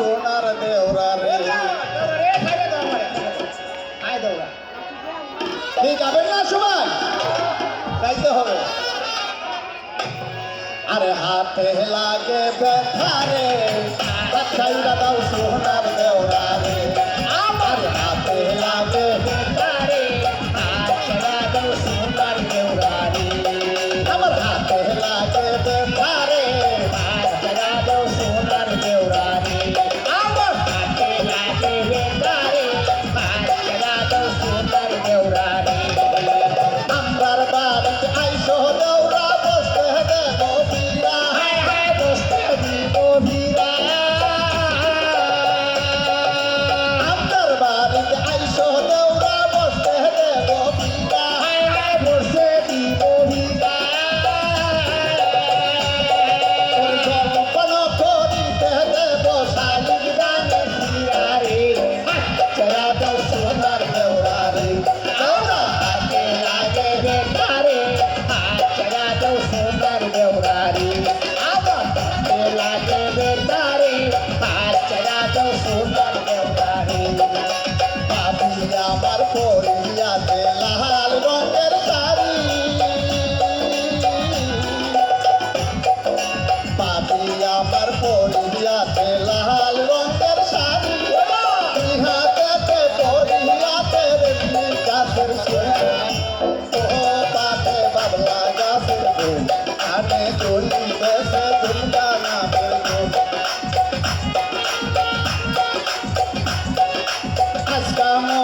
সোনার দেওরা রে। কি গাবেন না সবাই? গাইতে হবে। আরে হাতে লাগে ব্যথা রে। ব্যথাইরা দাও সোনার দেওরা রে महाराज चला तो सुंदर देवता Dama.